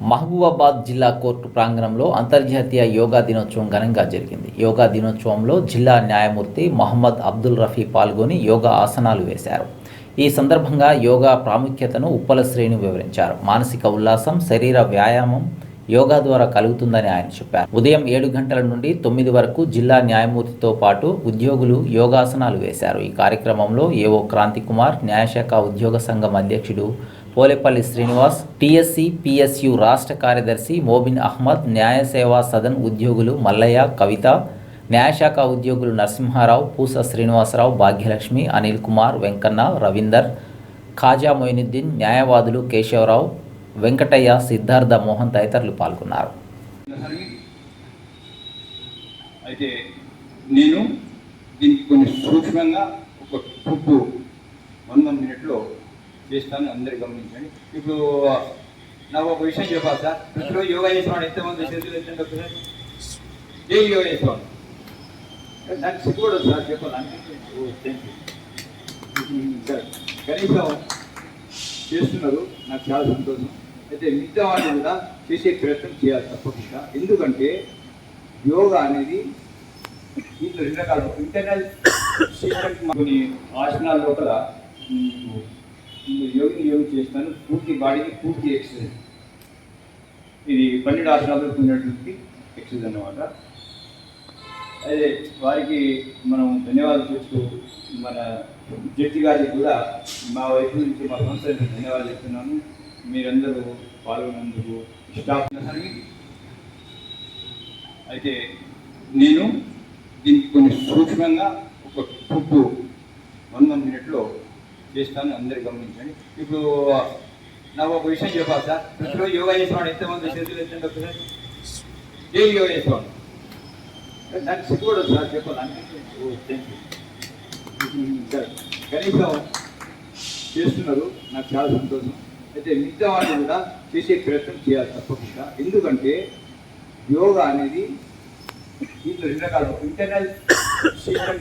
మహబూబాబాద్ జిల్లా కోర్టు ప్రాంగణంలో అంతర్జాతీయ యోగా దినోత్సవం ఘనంగా జరిగింది. యోగా దినోత్సవంలో జిల్లా న్యాయమూర్తి మహమ్మద్ అబ్దుల్ రఫీ పాల్గొని యోగా ఆసనాలు వేశారు. ఈ సందర్భంగా యోగా ప్రాముఖ్యతను ఉప్పల శ్రేణి వివరించారు. మానసిక ఉల్లాసం శరీర వ్యాయామం యోగా ద్వారా కలుగుతుందని ఆయన చెప్పారు. ఉదయం ఏడు గంటల నుండి తొమ్మిది వరకు జిల్లా న్యాయమూర్తితో పాటు ఉద్యోగులు యోగాసనాలు వేశారు. ఈ కార్యక్రమంలో ఏవో క్రాంతి కుమార్ న్యాయశాఖ ఉద్యోగ సంఘం అధ్యక్షుడు పోలేపల్లి శ్రీనివాస్ టీఎస్సీ పిఎస్యు రాష్ట్ర కార్యదర్శి మోబిన్ అహ్మద్ న్యాయ సేవా సదన్ ఉద్యోగులు మల్లయ్య కవిత న్యాయశాఖ ఉద్యోగులు నరసింహారావు పూస శ్రీనివాసరావు భాగ్యలక్ష్మి అనిల్ కుమార్ వెంకన్న రవీందర్ ఖాజా మొయినుద్దీన్ న్యాయవాదులు కేశవరావు వెంకటయ్య సిద్ధార్థ మోహన్ తదితరులు పాల్గొన్నారు. అయితే నేను దీనికి కొన్ని సూక్ష్మంగా ఒక ట్రిప్పు వన్ వన్ మినిట్లో చేస్తాను అందరు గమనించండి. ఇప్పుడు నాకు ఒక విషయం చెప్పాలి సార్. ఇప్పుడు యోగా చేసేవాడు ఎంతమంది చేతులు ఎత్తండి ఒకసారి డైలీ యోగా చేసేవాడు. దానికి సిగ్గుపడదు సార్ చెప్పాలి. కనీసం చేస్తున్నారు. నాకు చాలా సంతోషం. అయితే మిగతా వాళ్ళు కూడా చేసే ప్రయత్నం చేయాలి తప్పకుండా. ఎందుకంటే యోగా అనేది దీంట్లో రెండు రకాలు. ఇంటర్నల్ కొన్ని ఆసనాల లోపల యోగిని యోగి చేస్తాను. పూర్తి బాడీకి పూర్తి ఎక్సర్సైజ్. ఇది పన్నెండు ఆసనాలు ఉన్నటువంటి ఎక్సర్సైజ్ అన్నమాట. అదే వారికి మనం ధన్యవాదాలు చెప్తూ మన జడ్జి గారికి కూడా మా వైపు నుంచి మా సంస్థ ధన్యవాదాలు చెప్తున్నాను. మీరందరూ పాల్గొన్నందుకు స్టాఫ్ అయితే నేను దీనికి కొన్ని సూక్ష్మంగా ఒక టూ వన్ వన్ మినిట్లో చేస్తాను అందరు గమనించండి. ఇప్పుడు నాకు ఒక విషయం చెప్పాలి సార్. ప్రతిరోజు యోగా చేసేవాడు ఎంతమంది చేతులు ఎత్తండి ఒకసారి డైలీ యోగా చేసేవాడు. దానికి కూడా సార్ చెప్పాలి. అంటే కనీసం చేస్తున్నారు. నాకు చాలా సంతోషం. అయితే మిగతా వాళ్ళు కూడా చేసే ప్రయత్నం చేయాలి తప్పకుండా. ఎందుకంటే యోగా అనేది దీంట్లో రెండు రకాలు. Internal system